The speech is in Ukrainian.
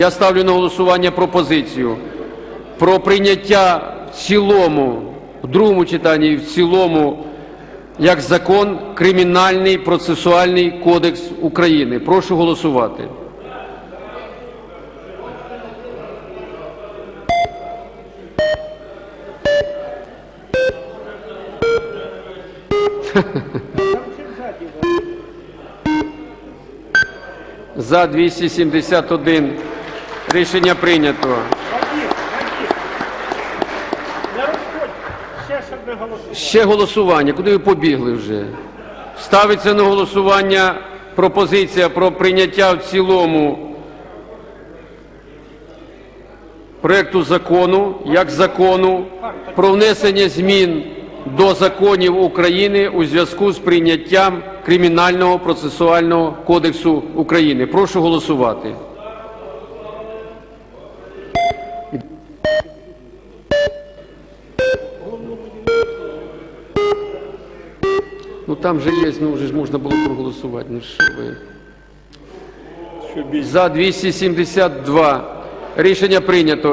Я ставлю на голосування пропозицію про прийняття в цілому, в другому читанні в цілому, як закон Кримінальний процесуальний кодекс України. Прошу голосувати. За 271. Рішення прийнято. Ще голосування. Куди ви побігли вже? Ставиться на голосування пропозиція про прийняття в цілому проекту закону як закону про внесення змін до законів України у зв'язку з прийняттям Кримінального процесуального кодексу України. Прошу голосувати. Ну там же є, ну вже ж можна було проголосувати. Ну що ви? За 272. Рішення прийнято.